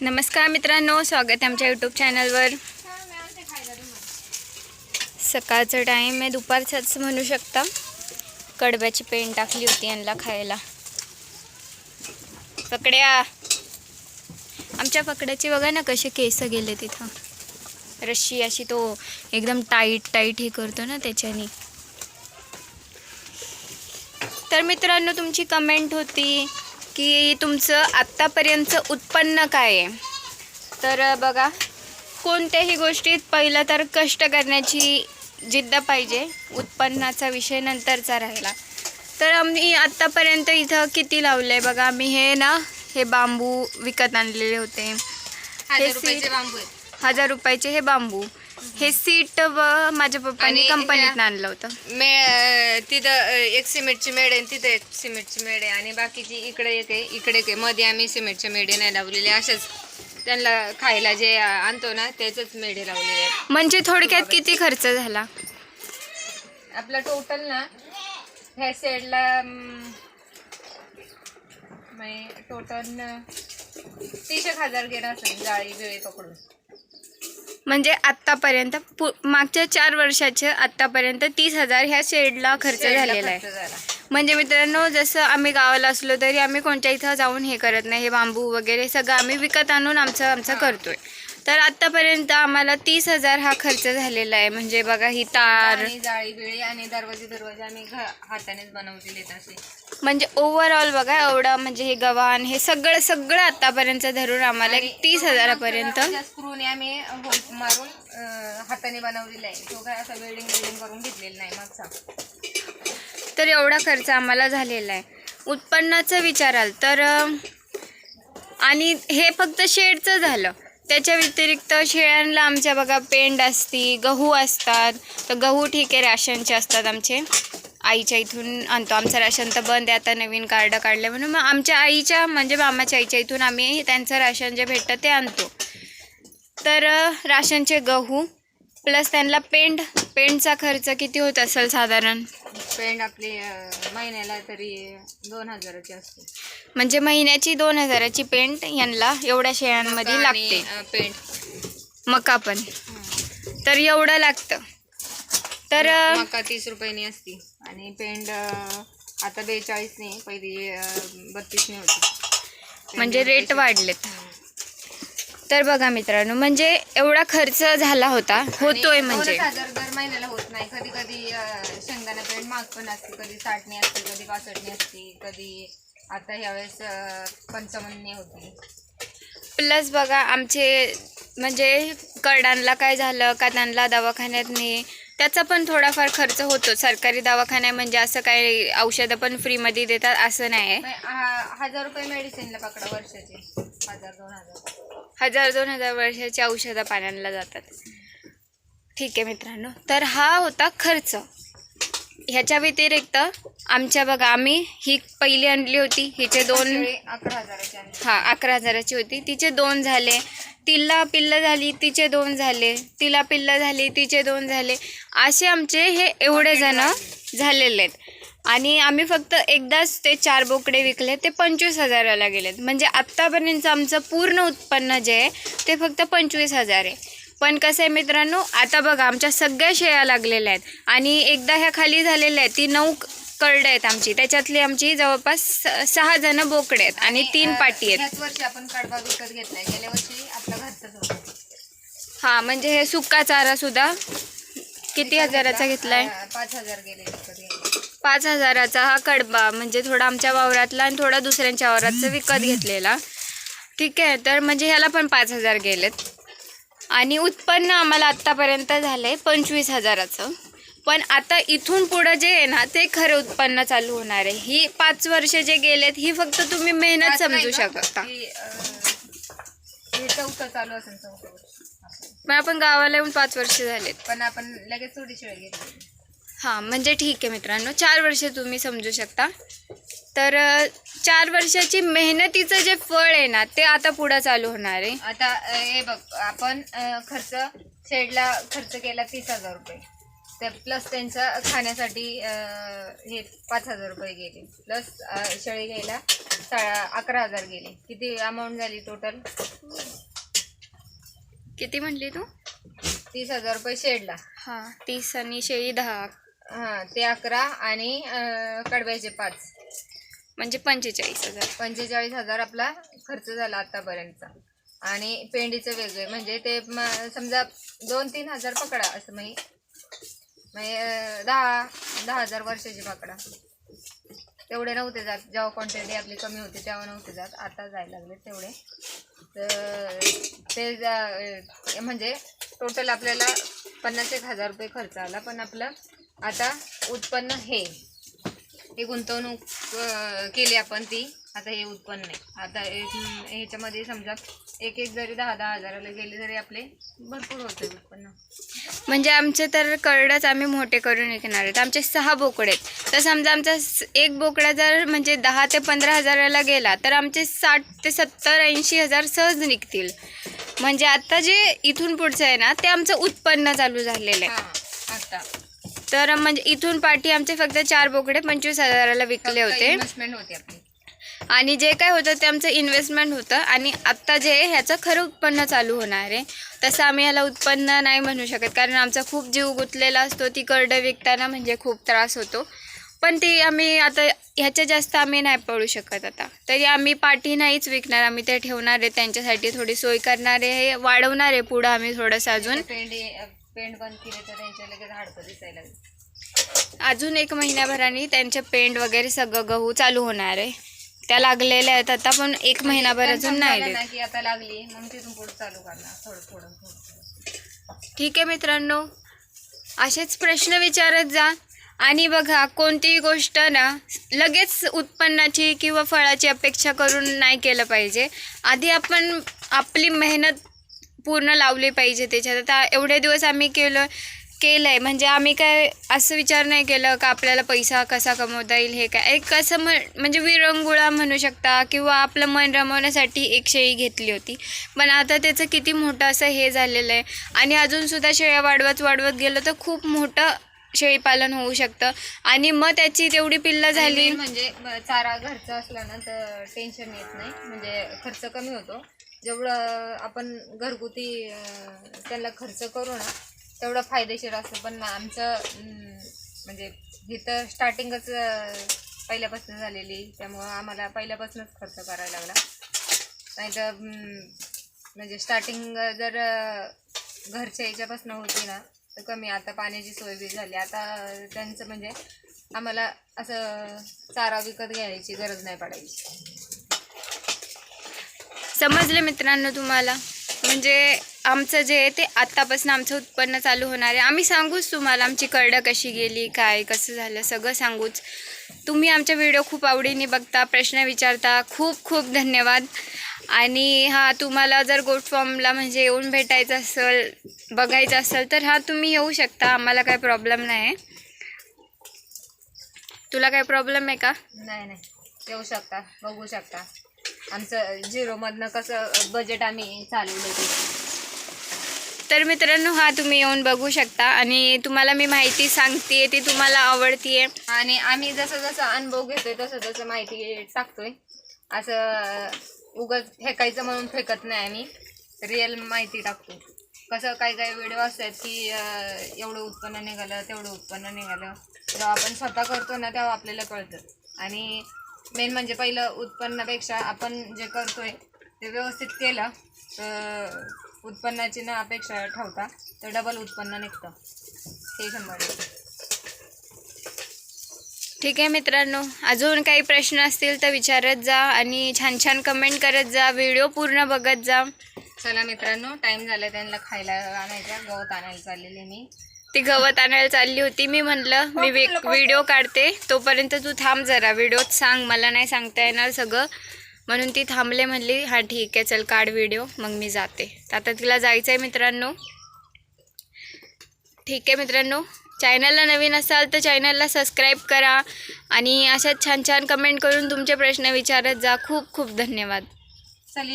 नमस्कार मित्रांनो स्वागत आहे आमच्या यूट्यूब चॅनलवर सकाळचं टाईम आहे दुपारचाच म्हणू शकता. कडब्याची पेन टाकली होती यांना खायला. पकड्या. आमच्या पकड्याची बघा ना कसे केस गेले तिथं. रशी अशी तो एकदम टाईट टाईट हे करतो ना त्याच्याने. तर मित्रांनो तुमची कमेंट होती की तुमचं आत्तापर्यंतचं उत्पन्न काय आहे? तर बघा कोणत्याही गोष्टीत पहिलं तर कष्ट करण्याची जिद्द पाहिजे उत्पन्नाचा विषय नंतरचा राहिला. तर आम्ही आत्तापर्यंत इथं किती लावलं आहे बघा आम्ही हे ना हे बांबू विकत आणलेले होते. हजार रुपयाचे बांबू हजार रुपयाचे हे बांबू. हे सीट व माझ्या पप्पांनी आणि कंपनीत आणलं होतं. मे अं, तिथं अं, एक सिमेंटची मेड आहे आणि तिथं एक सिमेंटची मेड आहे. आणि बाकीची इकडे एक आहे इकडे एक आहे. मध्ये आम्ही सिमेंटचे मेढे नाही लावलेले असेच त्यांना खायला जे आणतो ना त्याचेच मेढे लावलेले आहेत. म्हणजे थोडक्यात किती खर्च झाला? आपलं टोटल ना ह्या साईडला टोटल तीस एक हजार गेला असेल जाळी बिळी पकडून. म्हणजे आत्तापर्यंत पु- मागच्या चार वर्षाचे आत्तापर्यंत तीस हजार ह्या शेडला खर्च झालेला आहे. म्हणजे मित्रांनो जसं आम्ही गावाला असलो तरी आम्ही कोणत्या इथं जाऊन हे करत नाही. हे बांबू वगैरे सगळं आम्ही विकत आणून आमचं आमचं करतोय. तर आत्तापर्यंत आम्हाला तीस हजार हा खर्च झालेला आहे. म्हणजे बघा ही तार. आणि जाळी बिळी आणि दरवाजे दरवाजे आम्ही घ- हातानेच बनवलेले आहेत असे. म्हणजे ओव्हरऑल बघा एवढं म्हणजे हे गव्हाण हे सगळं सगळं आत्तापर्यंत धरून आम्हाला एक तीस हजारापर्यंत. स्क्रूने आम्ही होल मारून अं, हाताने बनवलेला आहे. तो काय असा वेल्डिंग वेल्डिंग करून घेतलेला नाही मागचा. तर एवढा खर्च आम्हाला झालेला आहे. उत्पन्नाचं विचाराल तर आणि हे फक्त शेडचं झालं. त्याच्या व्यतिरिक्त शेळ्यांना आमच्या बघा पेंड असती गहू असतात. तर गहू ठीक आहे राशनचे असतात आमचे. आईच्या इथून आणतो. आमचं राशन तर बंद आहे आता नवीन कार्ड काढलं म्हणून. मग आमच्या आईच्या म्हणजे मामाच्या आईच्या इथून आम्ही त्यांचं राशन जे भेटतं ते आणतो. तर राशनचे गहू प्लस त्यांना पेंड पेंडचा खर्च किती होत असेल साधारण? पेंड आपली अं, महिन्याला तरी दोन हजाराची असते. म्हणजे महिन्याची दोन हजाराची पेंट यांना एवढ्या शेळ्यांमध्ये लागते. पेंट. मका पण. तर एवढं लागतं. तर अं, मका तीस रुपयानी असती. आणि अं, आता बेचाळीसने पहिली बत्तीसने होती. म्हणजे रेट वाढलेत. तर बघा मित्रांनो म्हणजे एवढा खर्च झाला होता होतोय म्हणजे. हजार दर महिन्याला होत नाही. कधी कधी अं, शेंगदाणा पेंट महाग पण असते कधी साठने असते कधी पासष्टने असते कधी आता ह्यावेळेस अं, होती. प्लस बघा आमचे म्हणजे कर्डांना काय झालं का त्यांना दवाखान्यात ने त्याचा पण थोडाफार खर्च होतो. सरकारी दवाखान्या म्हणजे असं काय औषधं पण फ्रीमध्ये देतात असं नाही आहे. नाही, हा- हजार रुपये मेडिसिनला पकडा वर्षाचे. हजार दोन हजार. हजार दोन हजार वर्षाची औषधं पाण्याला जातात. ठीक आहे मित्रांनो. तर हा होता खर्च. ह्याच्या व्यतिरिक्त आमच्या बघा आम्ही ही पहिली आणली होती. हिचे दोन अकरा हजाराची हा अकरा हजाराची होती. तिचे दोन झाले. तिला पिल्लं झाली तिचे दोन झाले. तिला पिल्लं झाली तिचे दोन झाले. असे आमचे हे एवढे जण झालेले आहेत. आणि आम्ही फक्त एकदाच ते चार बोकडे विकले ते पंचवीस हजाराला गेलेत. म्हणजे आत्तापर्यंत आमचं पूर्ण उत्पन्न जे आहे ते फक्त पंचवीस हजार आहे. पण कसं आहे मित्रांनो आता बघा आमच्या सगळ्या शेळ्या लागलेल्या आहेत. आणि एकदा ह्या खाली झालेल्या आहेत ती नऊ करडे आहेत आमची. त्याच्यातली आमची जवळपास सहा जण बोकडे आहेत आणि तीन पाटी आहेत. ह्याच वर्षी आपण कडबा विकत घेतलाय. गेल्या वर्षी आपला घरचाच होता. हा म्हणजे हे सुका चारा सुद्धा किती हजाराचा घेतलाय? पाच हजार गेले विकत पाच हजाराचा हा कडबा म्हणजे थोडा आमच्या वावरातला आणि थोडा दुसऱ्यांच्या वावरातचा विकत घेतलेला. ठीक आहे तर म्हणजे ह्याला पण पाच हजार गेलेत. आणि उत्पन्न आम्हाला आत्तापर्यंत झालं आहे पंचवीस हजाराचं. पण आता इथून पुढं जे आहे ना ते खरं उत्पन्न चालू होणार आहे. ही पाच वर्ष जे गेलेत ही फक्त तुम्ही मेहनत समजू? शकता. चालू असेल. पण आपण गावाला येऊन पाच वर्ष झालेत. पण आपण लगेच थोडी शेळ घेतली. हां म्हणजे ठीक आहे मित्रांनो. चार वर्ष तुम्ही समजू शकता. तर चार वर्षाची मेहनतीचं जे फळ आहे ना ते आता पुढं चालू होणार आहे. आता हे बघ आपण खर्च शेडला खर्च केला तीस हजार रुपये. त्या प्लस त्यांच्या खाण्यासाठी हे पाच हजार रुपये गेले. प्लस शेळी घ्यायला सा अकरा हजार गेले. किती अमाऊंट झाली टोटल किती म्हणली तू? तीस हजार रुपये शेडला. हां तीस आणि शेळी दहा. हां ते अकरा आणि अं, कडब्याचे पाच. म्हणजे पंचेचाळीस हजार. पंचेचाळीस हजार आपला खर्च झाला आतापर्यंतचा. आणि पेंडीचं वेगळे म्हणजे ते म- समजा दोन तीन हजार पकडा असं म्हणजे म्हणजे दहा दहा हजार वर्षाची पकडा. तेवढे नव्हते जात. जेव्हा क्वांटिटी आपली कमी होती तेव्हा नव्हते जात. आता जायला लागले तेवढे. तर ते जा- म्हणजे टोटल आपल्याला पन्नास एक हजार रुपये खर्च आला. पण आपलं आता उत्पन्न हे. ही गुंतवणूक केली आपण ती. आता हे उत्पन्न आहे. आता एक- ह्याच्यामध्ये समजा एक एक जरी दहा दहा हजाराला गेले तरी आपले भरपूर होते उत्पन्न. म्हणजे आमचे तर करडच आम्ही मोठे करून विकणार आहेत. आमचे सहा बोकडे आहेत. तर समजा आमचा एक बोकडा जर म्हणजे दहा ते पंधरा हजाराला गेला तर आमचे साठ ते सत्तर ऐंशी हजार सहज निघतील. म्हणजे आता जे इथून पुढचं आहे ना ते आमचं उत्पन्न चालू झालेलं आहे. हा आता. तर म्हणजे इथून पाठी आमचे फक्त चार बोकडे पंचवीस हजाराला विकले होते. इन्व्हेस्टमेंट होती आपली. आणि जे काय होतं ते आमचं इन्व्हेस्टमेंट होतं. आणि आत्ता जे आहे ह्याचं खरं उत्पन्न चालू होणार आहे. तसं आम्ही ह्याला उत्पन्न नाही म्हणू शकत. कारण आमचा खूप जीव गुंतलेला असतो. ती करडं विकताना म्हणजे खूप त्रास होतो. पण ती आम्ही आता ह्याच्या जास्त आम्ही नाही पडू शकत आता. तरी आम्ही पाठी नाहीच विकणार. आम्ही ते ठेवणार आहे. त्यांच्यासाठी थोडी सोय करणार आहे. हे वाढवणार आहे पुढं आम्ही थोडंसं अजून. पेंट बंद केले तर त्यांच्या लगेच हाडकं दिसायला लागली. अजून एक महिन्याभराने त्यांचे पेंट वगैरे सगळं गहू चालू होणार आहे. त्या लागलेल्या आहेत आता पण एक महिनाभर अजून नाही देत की आता लागली मग तिथून पुढे चालू करणार थोडं थोडं थोडं. ठीक आहे मित्रांनो असेच प्रश्न विचारत जा. आणि बघा कोणतीही गोष्ट ना लगेच उत्पन्नाची किंवा फळाची अपेक्षा करून नाही केलं पाहिजे. आधी आपण आपली मेहनत पूर्ण लावली पाहिजे त्याच्यात. आता एवढे दिवस आम्ही केलं केलं आहे म्हणजे आम्ही काय असं विचार नाही केलं का आपल्याला पैसा कसा कमवता येईल हे काय. एक असं म म्हणजे विरंगुळा म्हणू शकता किंवा आपलं मन रमवण्यासाठी एक शेळी घेतली होती. पण आता त्याचं किती मोठं असं हे झालेलं आहे. आणि अजूनसुद्धा शेळ्या वाढवत वाढवत गेलं तर खूप मोठं शेळीपालन होऊ शकतं. आणि मग त्याची तेवढी पिल्लं झाली. म्हणजे चारा घरचा असला ना तर टेन्शन येत नाही. म्हणजे खर्च कमी होतो. जेवढं आपण घरगुती त्याला खर्च करू ना तेवढं फायदेशीर असतं. पण आमचं म्हणजे म्हणजे इथं स्टार्टिंगच पहिल्यापासून झालेली. त्यामुळं आम्हाला पहिल्यापासूनच खर्च करायला लागला. नाही तर म्हणजे स्टार्टिंग जर घरच्या याच्यापासून होती ना तर कमी. आता पाण्याची सोय बी झाली. आता त्यांचं म्हणजे आम्हाला असं चारा विकत घ्यायची गरज नाही पडायची. समजले मित्रांनो तुम्हाला? म्हणजे आमचं जे आहे ते आत्तापासून आमचं उत्पन्न चालू होणार आहे. आम्ही सांगूच तुम्हाला आमची करडं कशी गेली काय कसं झालं सगळं सांगूच. तुम्ही आमच्या व्हिडिओ खूप आवडीने बघता प्रश्न विचारता. खूप खूप धन्यवाद. आणि हा तुम्हाला जर गोट फॉर्मला म्हणजे येऊन भेटायचं असेल बघायचं असेल तर हा तुम्ही येऊ शकता. आम्हाला काही प्रॉब्लेम नाही. आहे तुला काही प्रॉब्लेम आहे का? नाही नाही. येऊ शकता. बघू शकता. आमचं झिरोमधनं कसं बजेट आम्ही चालवलं ते. तर मित्रांनो हा तुम्ही येऊन बघू शकता. आणि तुम्हाला मी माहिती सांगते ती तुम्हाला आवडतीये. आणि आम्ही जसं जसं अनुभव घेतोय तसं तसं माहिती टाकतोय. असं उगच फेकायचं म्हणून फेकत नाही आम्ही. रिअल माहिती टाकतो. कसं काही काही व्हिडिओ असतात की एवढं उत्पन्न निघालं तेवढं उत्पन्न निघालं. जेव्हा आपण स्वतः करतो ना तेव्हा आपल्याला कळतं. आणि मेन म्हणजे पहिलं उत्पन्नापेक्षा आपण जे करतोय ते व्यवस्थित केलं तर उत्पन्नाची न अपेक्षा ठेवता तर डबल उत्पन्न निघतं. हे शंभर. ठीक आहे मित्रांनो अजून काही प्रश्न असतील तर विचारत जा आणि छान छान कमेंट करत जा व्हिडिओ पूर्ण बघत जा. चला मित्रांनो टाइम झाला त्यांना खायला आणायचा गवत आणायला चाललेले मी. ती गवत आणायला चालली होती. मी म्हणलं मी वे व्हिडिओ काढते. तोपर्यंत तू थांब जरा व्हिडिओत सांग मला नाही सांगता येणार सगळं. म्हणून ती थांबले म्हणली हा ठीक आहे चल काढ व्हिडिओ मग मी जाते. आता तिला जायचं आहे मित्रांनो. ठीक आहे मित्रांनो. चॅनलला नवीन असाल तर चॅनलला सबस्क्राईब करा आणि अशाच छान छान कमेंट करून तुमचे प्रश्न विचारत जा. खूप खूप धन्यवाद. चल